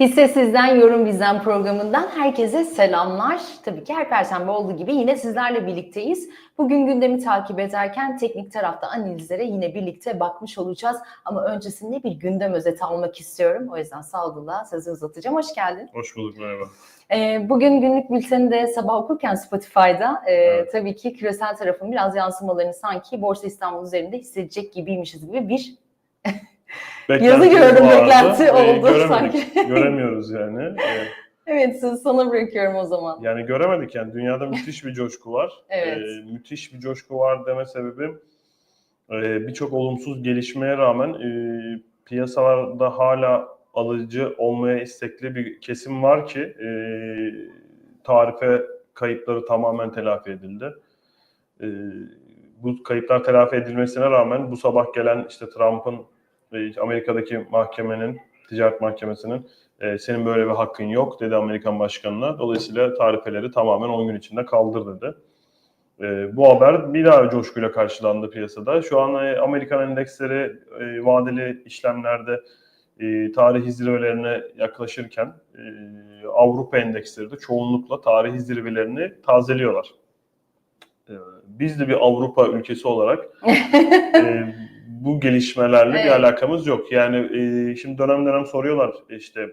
Hisse Sizden Yorum Bizden programından herkese selamlar. Tabii ki her perşembe olduğu gibi yine sizlerle birlikteyiz. Bugün gündemi takip ederken teknik tarafta analizlere yine birlikte bakmış olacağız. Ama öncesinde bir gündem özeti almak istiyorum. O yüzden Sadullah sözü uzatacağım. Hoş geldin. Hoş bulduk merhaba. Ee, bugün günlük bülteni de sabah okurken Spotify'da e, Evet. tabii ki küresel tarafın biraz yansımalarını sanki Borsa İstanbul üzerinde hissedecek gibiymişiz gibi bir Yazı gördüm, beklenti Ee, oldu sanki. Göremiyoruz yani. Ee, Evet sözü sana bırakıyorum o zaman. yani göremedik yani. Dünyada müthiş bir coşku var. Evet. Ee, müthiş bir coşku var deme sebebim e, birçok olumsuz gelişmeye rağmen e, piyasalarda hala alıcı olmaya istekli bir kesim var ki e, tarife kayıpları tamamen telafi edildi. E, bu kayıplar telafi edilmesine rağmen bu sabah gelen işte Trump'ın e, Amerika'daki mahkemenin, ticaret mahkemesinin e, senin böyle bir hakkın yok dedi Amerikan başkanına. Dolayısıyla tarifeleri tamamen 10 gün içinde kaldır dedi. E, bu haber bir daha coşkuyla karşılandı piyasada. Şu an e, Amerikan endeksleri e, vadeli işlemlerde e, tarihi zirvelerine yaklaşırken e, Avrupa endeksleri de çoğunlukla tarihi zirvelerini tazeliyorlar. E, biz de bir Avrupa ülkesi olarak e, bu gelişmelerle bir Evet. alakamız yok. Yani e, şimdi dönem dönem soruyorlar işte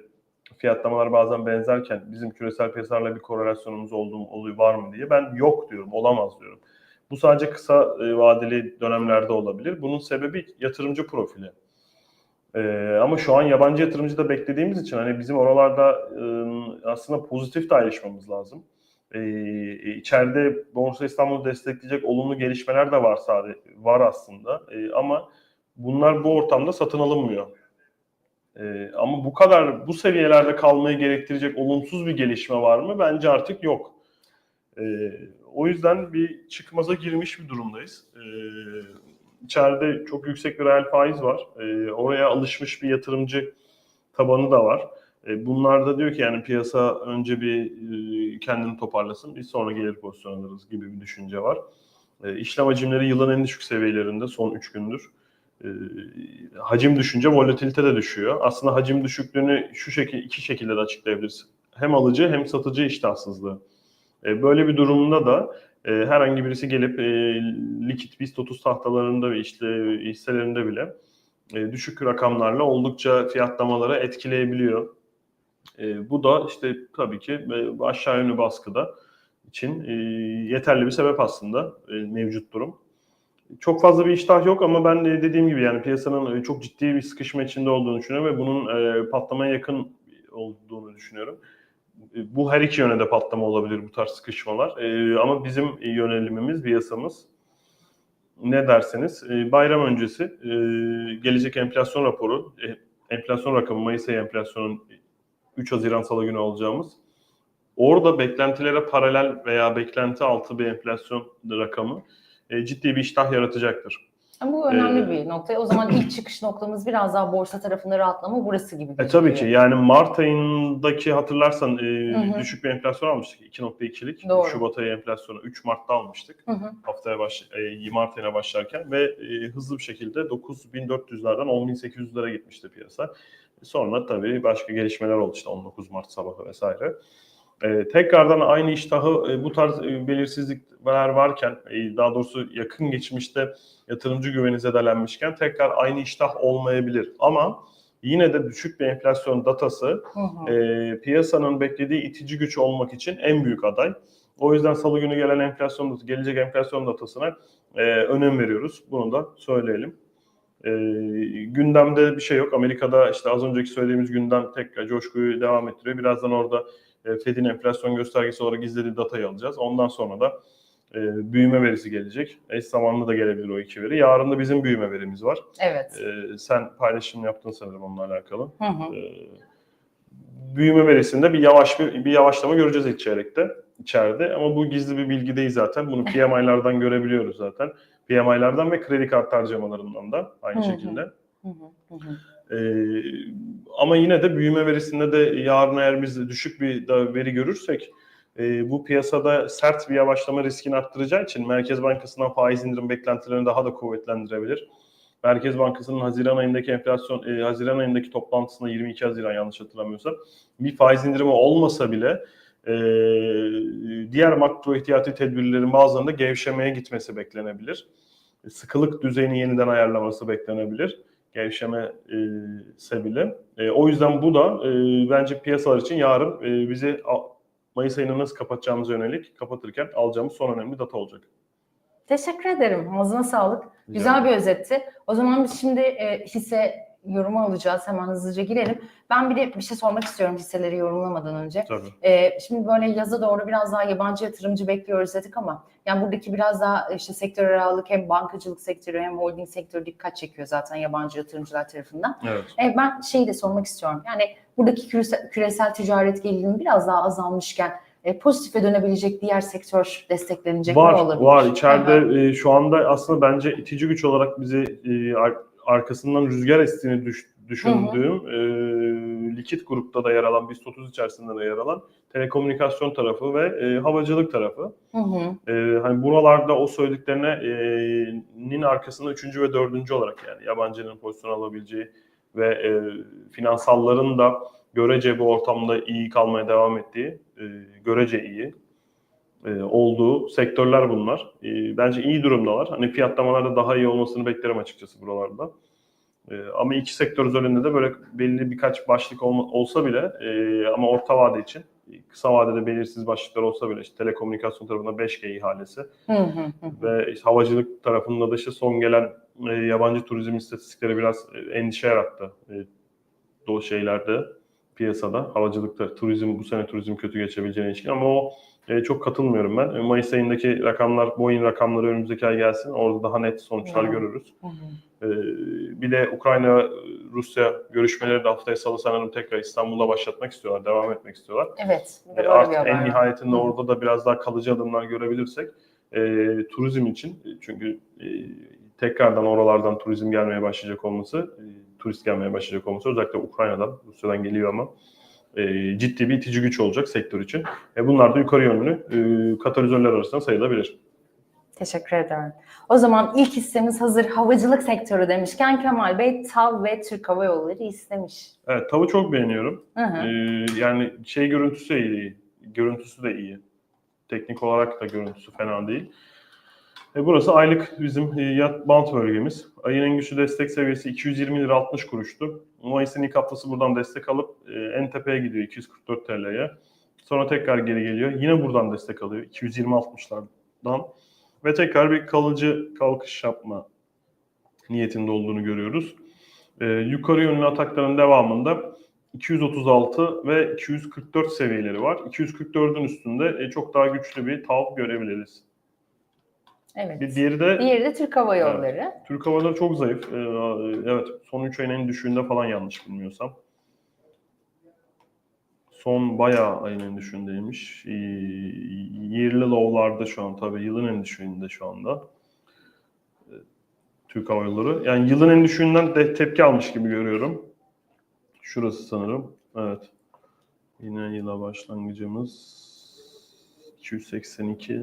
fiyatlamalar bazen benzerken bizim küresel piyasalarla bir korelasyonumuz olduğu oluyor var mı diye. Ben yok diyorum, olamaz diyorum. Bu sadece kısa e, vadeli dönemlerde olabilir. Bunun sebebi yatırımcı profili. E, ama şu an yabancı yatırımcı da beklediğimiz için hani bizim oralarda e, aslında pozitif de ayrışmamız lazım. E, içeride Borsa İstanbul'u destekleyecek olumlu gelişmeler de var sadece var aslında. E, ama bunlar bu ortamda satın alınmıyor. E, ama bu kadar bu seviyelerde kalmayı gerektirecek olumsuz bir gelişme var mı? Bence artık yok. E, o yüzden bir çıkmaza girmiş bir durumdayız. E, içeride çok yüksek bir reel faiz var. E, oraya alışmış bir yatırımcı tabanı da var. E, bunlar da diyor ki yani piyasa önce bir e, kendini toparlasın, biz sonra gelir pozisyon alırız gibi bir düşünce var. E, işlem hacimleri yılın en düşük seviyelerinde son 3 gündür. E, hacim düşünce volatilite de düşüyor. Aslında hacim düşüklüğünü şu şekilde iki şekilde de açıklayabiliriz. Hem alıcı hem satıcı iştahsızlığı. E, böyle bir durumda da herhangi birisi gelip e, likit BIST 30 tahtalarında ve işte hisselerinde bile düşük rakamlarla oldukça fiyatlamaları etkileyebiliyor. E, bu da işte tabii ki e, aşağı yönlü baskıda için e, yeterli bir sebep aslında e, mevcut durum. Çok fazla bir iştah yok ama ben de dediğim gibi yani piyasanın e, çok ciddi bir sıkışma içinde olduğunu düşünüyorum ve bunun e, patlamaya yakın olduğunu düşünüyorum. E, Bu her iki yöne de patlama olabilir bu tarz sıkışmalar. E, ama bizim yönelimimiz, piyasamız ne derseniz e, bayram öncesi e, gelecek enflasyon raporu, e, enflasyon rakamı Mayıs ayı enflasyonun 3 Haziran Salı günü alacağımız. Orada beklentilere paralel veya beklenti altı bir enflasyon rakamı e, ciddi bir iştah yaratacaktır. Ama bu önemli Ee, bir nokta. O zaman ilk çıkış noktamız biraz daha borsa tarafında rahatlama burası gibi E, tabii ki yani Mart ayındaki hatırlarsan e, Hı hı. düşük bir enflasyon almıştık 2.2'lik. Doğru. Şubat ayı enflasyonu 3 Mart'ta almıştık. Hı hı. haftaya baş, e, Mart ayına başlarken ve e, hızlı bir şekilde 9.400'lerden 10.800'lere gitmişti piyasa. Sonra tabii başka gelişmeler oldu işte 19 Mart sabahı vesaire. E, tekrardan aynı iştahı e, bu tarz e, belirsizlikler varken e, daha doğrusu yakın geçmişte yatırımcı güveni zedelenmişken tekrar aynı iştah olmayabilir. Ama yine de düşük bir enflasyon datası Hı hı. e, piyasanın beklediği itici güç olmak için en büyük aday. O yüzden salı günü gelen enflasyon datası, gelecek enflasyon datasına e, önem veriyoruz. Bunu da söyleyelim. E, gündemde bir şey yok. Amerika'da işte az önceki söylediğimiz gündem tekrar coşkuyu devam ettiriyor. Birazdan orada e, Fed'in enflasyon göstergesi olarak izlediği datayı alacağız. Ondan sonra da e, büyüme verisi gelecek. Eş zamanlı da gelebilir o iki veri. Yarın da bizim büyüme verimiz var. Evet. E, sen paylaşım yaptın sanırım onunla alakalı. Hı hı. Ee, büyüme verisinde bir yavaş bir, bir yavaşlama göreceğiz ilk çeyrekte içeride ama bu gizli bir bilgi değil zaten. Bunu PMI'lardan görebiliyoruz zaten. PMI'lardan ve kredi kart harcamalarından da aynı Hı hı. şekilde. Hı hı. Hı hı. Ee, ama yine de büyüme verisinde de yarın eğer biz düşük bir veri görürsek e, bu piyasada sert bir yavaşlama riskini arttıracağı için Merkez Bankası'ndan faiz indirim beklentilerini daha da kuvvetlendirebilir. Merkez Bankası'nın Haziran ayındaki enflasyon, e, Haziran ayındaki toplantısında 22 Haziran yanlış hatırlamıyorsam bir faiz indirimi olmasa bile e, diğer makro ihtiyati tedbirlerin bazılarında gevşemeye gitmesi beklenebilir. Sıkılık düzeyini yeniden ayarlaması beklenebilir. Gevşeme e, ise bile. E, o yüzden bu da e, bence piyasalar için yarın e, bizi Mayıs ayını nasıl kapatacağımıza yönelik kapatırken alacağımız son önemli data olacak. Teşekkür ederim. Ağzına sağlık. Güzel bir özetti. O zaman biz şimdi e, hisse yorumu alacağız. Hemen hızlıca girelim. Ben bir de bir şey sormak istiyorum hisseleri yorumlamadan önce. Tabii. E, şimdi böyle yaza doğru biraz daha yabancı yatırımcı bekliyoruz dedik ama yani buradaki biraz daha işte sektörel ağırlık hem bankacılık sektörü hem holding sektörü dikkat çekiyor zaten yabancı yatırımcılar tarafından. Evet. E, ben şeyi de sormak istiyorum. Yani buradaki küresel, küresel ticaret gerilimi biraz daha azalmışken e, pozitife dönebilecek diğer sektör desteklenecek mi Var, olabilir? var. İçeride e, şu anda aslında bence itici güç olarak bizi e, arkasından rüzgar estiğini düş- düşündüğüm e, likit grupta da yer alan, BIST 30 içerisinde de yer alan telekomünikasyon tarafı ve e, havacılık tarafı. Hı hı. E, hani buralarda o söylediklerine e, nin arkasında üçüncü ve dördüncü olarak yani yabancının pozisyon alabileceği ve e, finansalların da görece bu ortamda iyi kalmaya devam ettiği, e, görece iyi e, olduğu sektörler bunlar. E, bence iyi durumdalar. Hani fiyatlamalarda daha iyi olmasını beklerim açıkçası buralarda. E, ama iki sektör üzerinde de böyle belli birkaç başlık olma, olsa bile e, ama orta vade için kısa vadede belirsiz başlıklar olsa bile işte telekomünikasyon tarafında 5G ihalesi Hı hı hı. ve işte havacılık tarafında da işte son gelen e, yabancı turizm istatistikleri biraz endişe yarattı. E, o şeylerde piyasada havacılıkta turizm bu sene turizm kötü geçebileceğine ilişkin ama o e, çok katılmıyorum ben. E, Mayıs ayındaki rakamlar, Boeing rakamları önümüzdeki ay gelsin. Orada daha net sonuçlar Ya. görürüz. E, bir de Ukrayna Rusya görüşmeleri de haftaya salı sanırım tekrar İstanbul'da başlatmak istiyorlar, devam etmek istiyorlar. Evet. E, Artık en nihayetinde Hı. orada da biraz daha kalıcı adımlar görebilirsek e, turizm için e, çünkü e, tekrardan oralardan turizm gelmeye başlayacak olması, e, turist gelmeye başlayacak olması özellikle Ukrayna'dan, Rusya'dan geliyor ama e, ciddi bir itici güç olacak sektör için. E, bunlar da yukarı yönlü e, katalizörler arasında sayılabilir. Teşekkür ederim. O zaman ilk hissemiz hazır havacılık sektörü demişken Kemal Bey TAV ve Türk Hava Yolları istemiş. Evet, tavı çok beğeniyorum. Hı hı. E, yani şey görüntüsü de iyi, görüntüsü de iyi. Teknik olarak da görüntüsü fena değil. E, burası aylık bizim e, yat bant bölgemiz. Ayın en güçlü destek seviyesi 220 lira 60 kuruştu. Mayıs'ın ilk haftası buradan destek alıp e, en tepeye gidiyor 244 TL'ye. Sonra tekrar geri geliyor. Yine buradan destek alıyor 220-60'lardan. Ve tekrar bir kalıcı kalkış yapma niyetinde olduğunu görüyoruz. E, yukarı yönlü atakların devamında 236 ve 244 seviyeleri var. 244'ün üstünde e, çok daha güçlü bir tav görebiliriz. Evet. Bir diğeri de Diğeri de Türk Hava Yolları. Türk Hava Yolları çok zayıf. Ee, evet, son 3 ayın en düşüğünde falan yanlış bilmiyorsam. Son bayağı ayın en düşüğündeymiş. Ee, Yearly low'larda şu an tabii yılın en düşüğünde şu anda. Ee, Türk Hava Yolları. Yani yılın en düşüğünden de tepki almış gibi görüyorum. Şurası sanırım. Evet. Yine yıla başlangıcımız 282.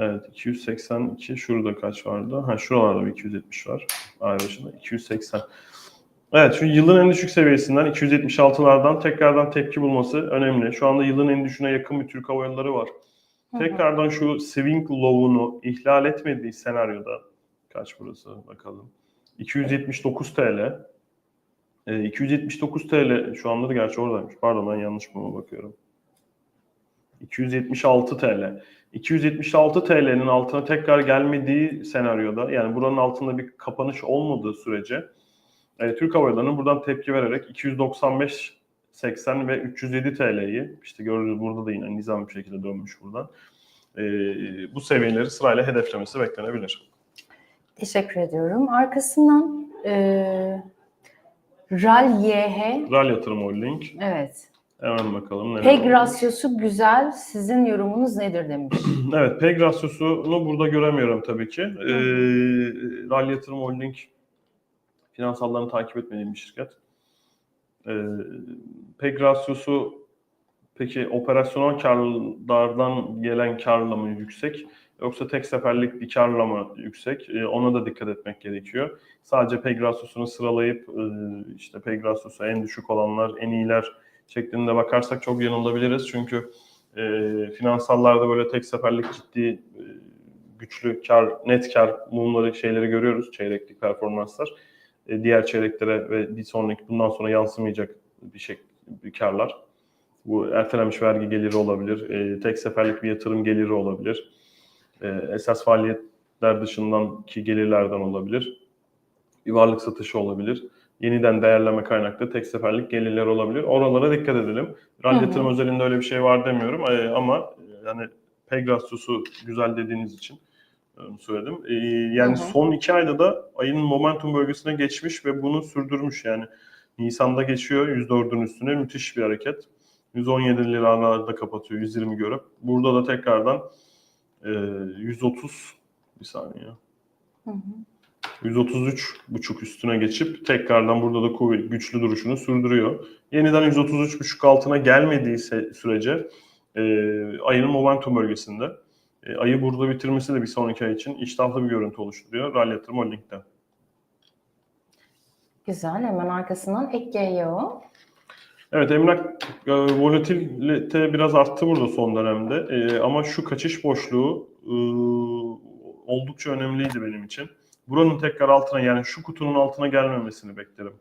Evet 282 şurada kaç vardı? Ha şuralarda bir 270 var. Ay başında 280. Evet şu yılın en düşük seviyesinden 276'lardan tekrardan tepki bulması önemli. Şu anda yılın en düşüğüne yakın bir Türk Hava Yolları var. Hı hı. Tekrardan şu swing low'unu ihlal etmediği senaryoda kaç burası bakalım. 279 TL. Ee, 279 TL şu anda da gerçi oradaymış. Pardon ben yanlış mı bakıyorum. 276 TL. 276 TL'nin altına tekrar gelmediği senaryoda yani buranın altında bir kapanış olmadığı sürece e, Türk Hava Yolları'nın buradan tepki vererek 295 80 ve 307 TL'yi işte gördüğünüz burada da yine nizam bir şekilde dönmüş buradan. E, bu seviyeleri sırayla hedeflemesi beklenebilir. Teşekkür ediyorum. Arkasından e, RAL YH. RAL Yatırım Holding. Evet. Hemen bakalım. neler PEG oldu. rasyosu güzel. Sizin yorumunuz nedir demiş. Evet, PEG rasyosunu burada göremiyorum tabii ki. Ee, RAL Yatırım Holding finansallarını takip etmediğim bir şirket. Ee, PEG rasyosu peki operasyonel karlardan gelen karla mı yüksek Yoksa tek seferlik bir karla mı yüksek? E, ona da dikkat etmek gerekiyor. Sadece Pegasus'unu sıralayıp e, işte Pegasus'a en düşük olanlar, en iyiler şeklinde bakarsak çok yanılabiliriz. Çünkü e, finansallarda böyle tek seferlik ciddi e, güçlü kar, net kar mumları şeyleri görüyoruz. Çeyreklik performanslar. E, diğer çeyreklere ve bir sonraki bundan sonra yansımayacak bir şey bir karlar. Bu ertelenmiş vergi geliri olabilir. E, tek seferlik bir yatırım geliri olabilir. E, esas faaliyetler dışından ki gelirlerden olabilir. Bir varlık satışı olabilir. Yeniden değerleme kaynaklı tek seferlik gelirler olabilir. Oralara dikkat edelim. Rally yatırım özelinde öyle bir şey var demiyorum e, ama e, yani Pegasus'u güzel dediğiniz için e, söyledim. E, yani Hı hı. son iki ayda da ayın momentum bölgesine geçmiş ve bunu sürdürmüş yani. Nisan'da geçiyor 104'ün üstüne müthiş bir hareket. 117 liralarda kapatıyor 120 görüp. Burada da tekrardan e, 130 bir saniye. Hı hı. 133 buçuk üstüne geçip tekrardan burada da kuvvet güçlü duruşunu sürdürüyor. Yeniden 133 buçuk altına gelmediği sürece e, ayının momentum bölgesinde. E, ayı burada bitirmesi de bir sonraki ay için iştahlı bir görüntü oluşturuyor. Rally Yatırım Holding'de. Güzel. Hemen arkasından ek GYO. Evet emlak e, volatilite biraz arttı burada son dönemde. E, ama şu kaçış boşluğu e, oldukça önemliydi benim için. Buranın tekrar altına yani şu kutunun altına gelmemesini beklerim.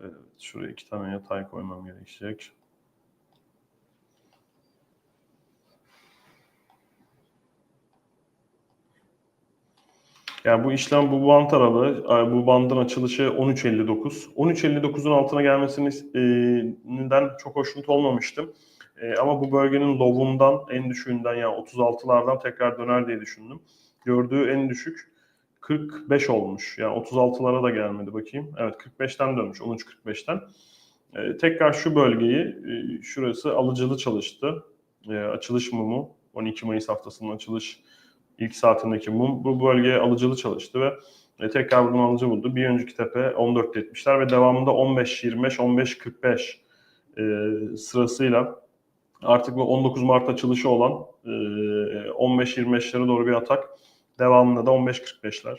Evet, şuraya iki tane yatay koymam gerekecek. Yani bu işlem bu bant aralığı, e, bu bandın açılışı 13.59. 13.59'un altına gelmesinden çok hoşnut olmamıştım. E, ama bu bölgenin low'undan, en düşüğünden yani 36'lardan tekrar döner diye düşündüm. Gördüğü en düşük 45 olmuş. Yani 36'lara da gelmedi bakayım. Evet 45'ten dönmüş, 13.45'ten. E, tekrar şu bölgeyi, e, şurası alıcılı çalıştı. E, açılış mumu, 12 Mayıs haftasının açılış ilk saatindeki mum bu bölgeye alıcılı çalıştı ve e, tekrar buradan alıcı buldu. Bir önceki tepe 14.70'ler ve devamında 15.25, 15.45 e, sırasıyla artık bu 19 Mart açılışı olan e, 15.25'lere doğru bir atak. Devamında da 15.45'ler.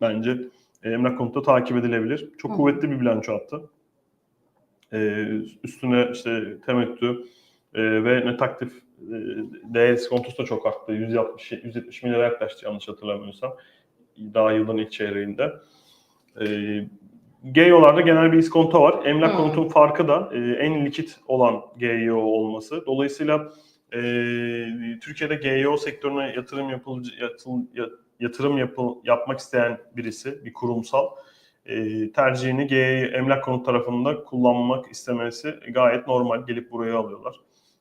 Bence e, emlak konutta takip edilebilir. Çok Hı. kuvvetli bir bilanço attı. E, üstüne işte temettü e, ve net aktif e, değer iskontosu da çok arttı. 160 170 milyara yaklaştı yanlış hatırlamıyorsam. Daha yılın ilk çeyreğinde. E, GEO'larda genel bir iskonto var. Emlak Hmm. konutun farkı da e, en likit olan GEO olması. Dolayısıyla e, Türkiye'de GEO sektörüne yatırım yapılıcı yatıl, ya- yatırım yapıl, yapmak isteyen birisi, bir kurumsal e, tercihini GEO emlak konut tarafında kullanmak istemesi gayet normal. Gelip buraya alıyorlar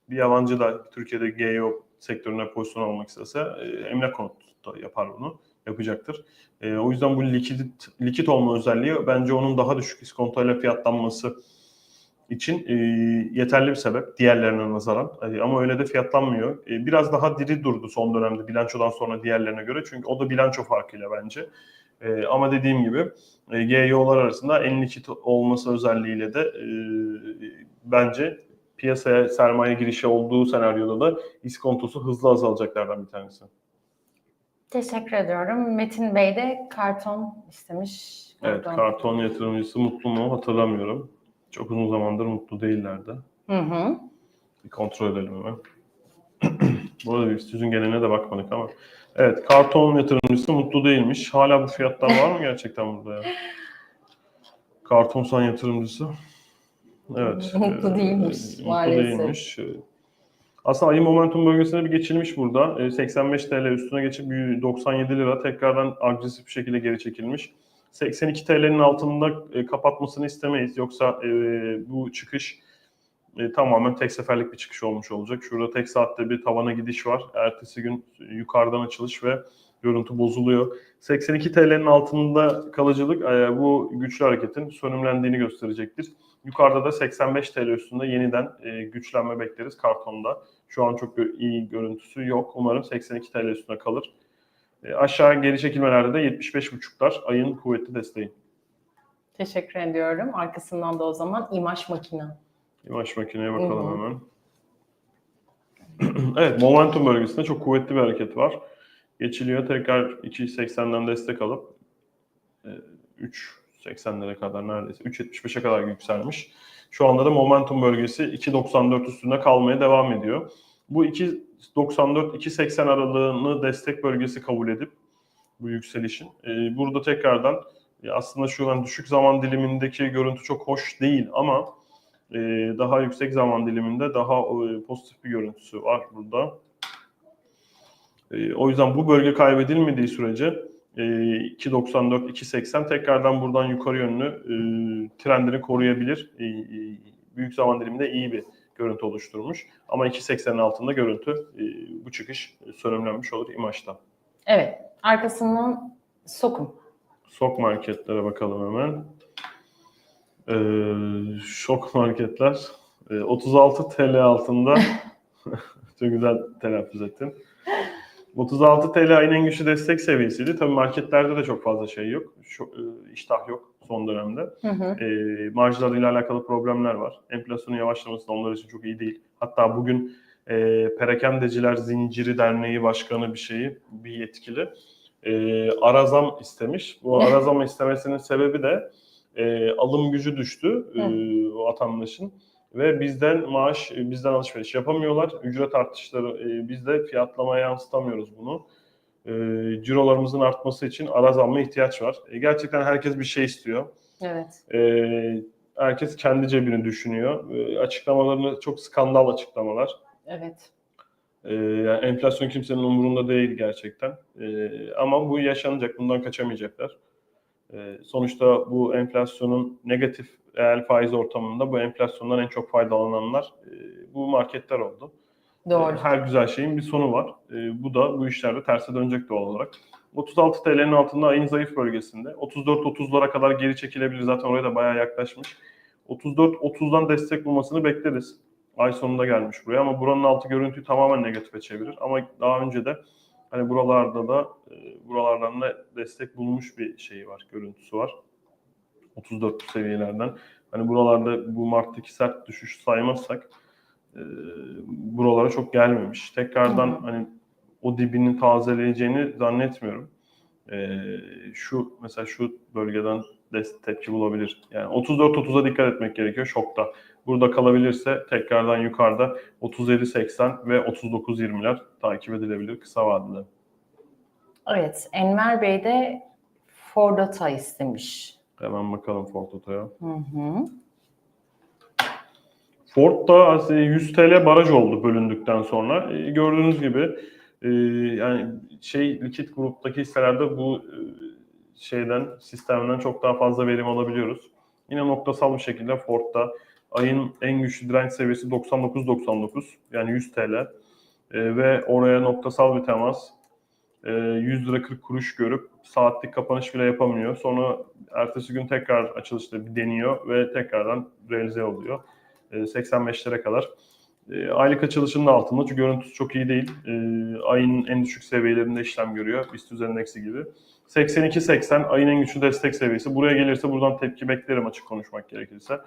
bir yabancı da Türkiye'de GEO sektörüne pozisyon almak istese e, emlak konutta yapar bunu, yapacaktır. E, o yüzden bu likit, likit olma özelliği bence onun daha düşük iskontoyla fiyatlanması için e, yeterli bir sebep diğerlerine nazaran. E, ama öyle de fiyatlanmıyor. E, biraz daha diri durdu son dönemde bilançodan sonra diğerlerine göre. Çünkü o da bilanço farkıyla bence. E, ama dediğim gibi e, GEO'lar arasında en likit olması özelliğiyle de e, bence piyasaya sermaye girişi olduğu senaryoda da iskontosu hızlı azalacaklardan bir tanesi. Teşekkür ediyorum. Metin Bey de karton istemiş. Evet, karton yatırımcısı mutlu mu hatırlamıyorum. Çok uzun zamandır mutlu değillerdi. Hı hı. Bir kontrol edelim hemen. Burada bir süzün geneline de bakmadık ama. Evet, karton yatırımcısı mutlu değilmiş. Hala bu fiyatlar var mı gerçekten burada ya? Karton san yatırımcısı. Evet. Mutlu e, değilmiş, mutlu maalesef. değilmiş. E, Aslında ayın momentum bölgesine bir geçilmiş burada. E, 85 TL üstüne geçip bir 97 lira tekrardan agresif bir şekilde geri çekilmiş. 82 TL'nin altında e, kapatmasını istemeyiz. Yoksa e, bu çıkış e, tamamen tek seferlik bir çıkış olmuş olacak. Şurada tek saatte bir tavana gidiş var. Ertesi gün yukarıdan açılış ve görüntü bozuluyor. 82 TL'nin altında kalıcılık e, bu güçlü hareketin sönümlendiğini gösterecektir. Yukarıda da 85 TL üstünde yeniden e, güçlenme bekleriz kartonda. Şu an çok iyi görüntüsü yok. Umarım 82 TL üstünde kalır. E, aşağı geri çekilmelerde de 75.5'lar ayın kuvvetli desteği. Teşekkür ediyorum. Arkasından da o zaman imaj makina. İmaj makineye bakalım hemen. evet, momentum bölgesinde çok kuvvetli bir hareket var. geçiliyor. Tekrar 2.80'den destek alıp e, 3.80'lere kadar neredeyse 3.75'e kadar yükselmiş. Şu anda da momentum bölgesi 2.94 üstünde kalmaya devam ediyor. Bu 2.94-2.80 aralığını destek bölgesi kabul edip bu yükselişin. e, burada tekrardan e, aslında şu an düşük zaman dilimindeki görüntü çok hoş değil ama e, daha yüksek zaman diliminde daha e, pozitif bir görüntüsü var burada. O yüzden bu bölge kaybedilmediği sürece e, 2.94-2.80 tekrardan buradan yukarı yönlü trendini koruyabilir. Büyük zaman diliminde iyi bir görüntü oluşturmuş. Ama 2.80'in altında görüntü e, bu çıkış sönümlenmiş olur imajda. Evet. Arkasından sokum. Sok marketlere bakalım hemen. Ee, şok marketler. Ee, 36 TL altında. Çok güzel telaffuz ettin. 36 TL ayın en güçlü destek seviyesiydi. Tabii marketlerde de çok fazla şey yok. Şu, e, iştah yok son dönemde. Hı hı. E, marjlarıyla alakalı problemler var. Enflasyonun yavaşlaması da onlar için çok iyi değil. Hatta bugün e, Perakendeciler Zinciri Derneği Başkanı bir şeyi, bir yetkili e, arazam istemiş. Bu arazam istemesinin sebebi de e, alım gücü düştü e, o vatandaşın ve bizden maaş, e, bizden alışveriş yapamıyorlar. Ücret artışları, e, biz de fiyatlamaya yansıtamıyoruz bunu. E, cirolarımızın artması için arazamma ihtiyaç var. E, gerçekten herkes bir şey istiyor. Evet. E, herkes kendi cebini düşünüyor. E, açıklamalarını çok skandal açıklamalar. Evet. Ee, yani enflasyon kimsenin umurunda değil gerçekten. Ee, ama bu yaşanacak, bundan kaçamayacaklar. Ee, sonuçta bu enflasyonun negatif reel faiz ortamında bu enflasyondan en çok faydalananlar e, bu marketler oldu. Doğru. Ee, Her güzel şeyin bir sonu var. Ee, bu da bu işlerde terse dönecek doğal olarak. 36 TL'nin altında ayın zayıf bölgesinde. 34-30'lara kadar geri çekilebilir. Zaten oraya da bayağı yaklaşmış. 34-30'dan destek bulmasını bekleriz. Ay sonunda gelmiş buraya ama buranın altı görüntüyü tamamen negatife çevirir. Ama daha önce de hani buralarda da e, buralardan da destek bulmuş bir şeyi var, görüntüsü var. 34 seviyelerden. Hani buralarda bu Mart'taki sert düşüş saymazsak e, buralara çok gelmemiş. Tekrardan Hı hı. hani o dibini tazeleyeceğini zannetmiyorum. E, şu mesela şu bölgeden des- tepki bulabilir. Yani 34-30'a dikkat etmek gerekiyor şokta. Burada kalabilirse tekrardan yukarıda 37-80 ve 39-20'ler takip edilebilir kısa vadede. Evet. Enver Bey de Fordata istemiş. Hemen bakalım Ford Oto'ya. Hı hı. Ford da aslında 100 TL baraj oldu bölündükten sonra. E, gördüğünüz gibi e, yani şey likit gruptaki hisselerde bu e, şeyden sistemden çok daha fazla verim alabiliyoruz. Yine noktasal bir şekilde Ford'da ayın en güçlü direnç seviyesi 99.99 yani 100 TL E, ve oraya noktasal bir temas e, 100 lira 40 kuruş görüp saatlik kapanış bile yapamıyor. Sonra ertesi gün tekrar açılışta bir deniyor ve tekrardan realize oluyor. E, 85'lere kadar. E, aylık açılışının altında çünkü görüntüsü çok iyi değil. Ayın en düşük seviyelerinde işlem görüyor. BIST endeksi gibi. 82-80 ayın en güçlü destek seviyesi. Buraya gelirse buradan tepki beklerim açık konuşmak gerekirse.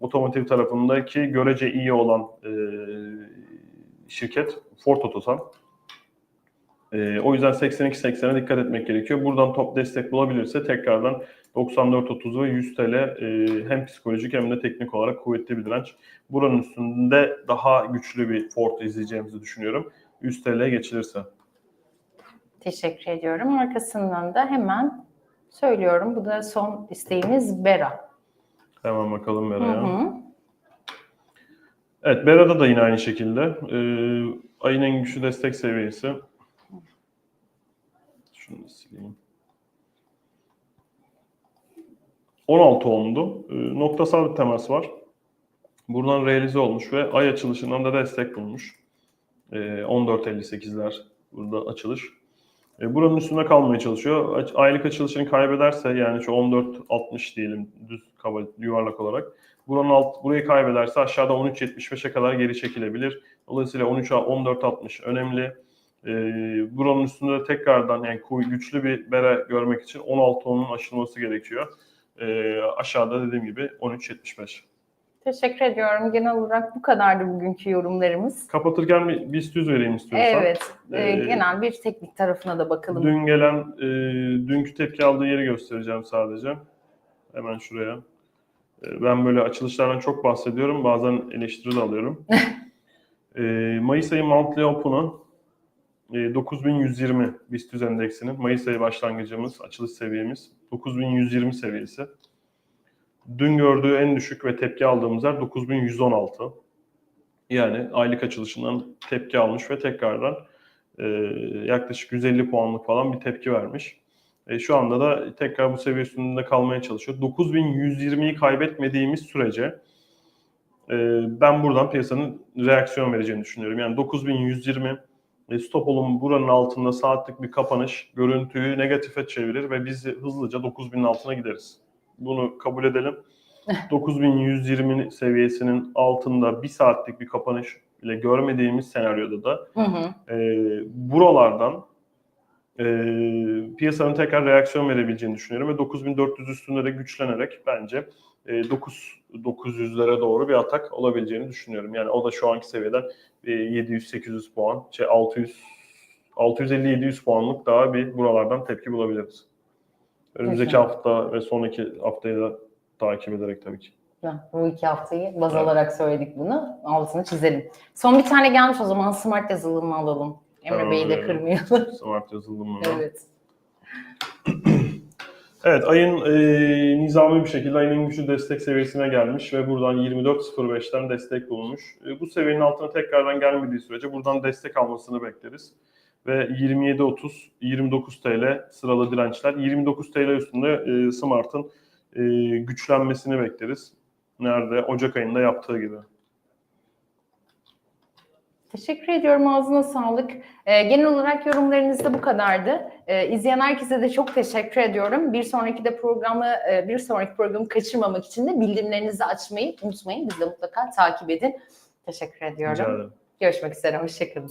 Otomotiv tarafındaki görece iyi olan e, şirket Ford Otosan. E, o yüzden 82-80'e dikkat etmek gerekiyor. Buradan top destek bulabilirse tekrardan 94-30 ve 100 TL e, hem psikolojik hem de teknik olarak kuvvetli bir direnç. Buranın üstünde daha güçlü bir Ford izleyeceğimizi düşünüyorum. 100 TL geçilirse. Teşekkür ediyorum. Arkasından da hemen söylüyorum. Bu da son isteğimiz Bera. Hemen bakalım Hı Bera'ya. hı. Evet Bera'da da yine aynı şekilde. E, ayın en güçlü destek seviyesi. Şunu sileyim. 16 oldu. E, noktasal bir temas var. Buradan realize olmuş ve ay açılışından da destek bulmuş. E, 14.58'ler burada açılış. E, buranın üstünde kalmaya çalışıyor. Aylık açılışını kaybederse yani şu 14.60 diyelim düz kaba yuvarlak olarak. Buranın alt, burayı kaybederse aşağıda 13.75'e kadar geri çekilebilir. Dolayısıyla 13'a 14.60 önemli. E, buranın üstünde de tekrardan yani kuy- güçlü bir bere görmek için 16 onun aşılması gerekiyor. E, aşağıda dediğim gibi 13.75. Teşekkür ediyorum. Genel olarak bu kadardı bugünkü yorumlarımız. Kapatırken bir BIST 100 vereyim istiyorsan. Evet, e, Ee, genel bir teknik tarafına da bakalım. Dün gelen, e, dünkü tepki aldığı yeri göstereceğim sadece. Hemen şuraya. E, ben böyle açılışlardan çok bahsediyorum. Bazen eleştiri de alıyorum. e, Mayıs ayı Monthly Open'ı e, 9120 BIST 100 endeksinin Mayıs ayı başlangıcımız, açılış seviyemiz 9120 seviyesi. Dün gördüğü en düşük ve tepki aldığımız yer 9116. Yani aylık açılışından tepki almış ve tekrardan e, yaklaşık 150 puanlık falan bir tepki vermiş. E, şu anda da tekrar bu seviye üstünde kalmaya çalışıyor. 9120'yi kaybetmediğimiz sürece e, ben buradan piyasanın reaksiyon vereceğini düşünüyorum. Yani 9120 e, stop olun buranın altında saatlik bir kapanış görüntüyü negatife çevirir ve biz hızlıca 9000'in altına gideriz. Bunu kabul edelim. 9120 seviyesinin altında bir saatlik bir kapanış bile görmediğimiz senaryoda da Hı hı. e, buralardan e, piyasanın tekrar reaksiyon verebileceğini düşünüyorum ve 9400 üstünde de güçlenerek bence e, 9 900'lere doğru bir atak olabileceğini düşünüyorum. Yani o da şu anki seviyeden e, 700-800 puan, şey 600 650-700 puanlık daha bir buralardan tepki bulabiliriz. Önümüzdeki Kesinlikle. hafta ve sonraki haftayı da takip ederek tabii ki. Bu iki haftayı baz Evet. alarak söyledik bunu. Altını çizelim. Son bir tane gelmiş o zaman smart yazılımı alalım. Emre Bey'i de kırmayalım. Smart yazılımı. evet. Evet ayın e, nizami bir şekilde ayın güçlü destek seviyesine gelmiş ve buradan 24.05'ten destek bulmuş. E, bu seviyenin altına tekrardan gelmediği sürece buradan destek almasını bekleriz. Ve 27.30, 29 TL sıralı dirençler. 29 TL üstünde e, Smart'ın e, güçlenmesini bekleriz. Nerede? Ocak ayında yaptığı gibi. Teşekkür ediyorum. Ağzına sağlık. Ee, genel olarak yorumlarınız da bu kadardı. Ee, izleyen herkese de çok teşekkür ediyorum. Bir sonraki de programı, e, bir sonraki programı kaçırmamak için de bildirimlerinizi açmayı unutmayın. Bizi de mutlaka takip edin. Teşekkür ediyorum. Görüşmek üzere. Hoşçakalın.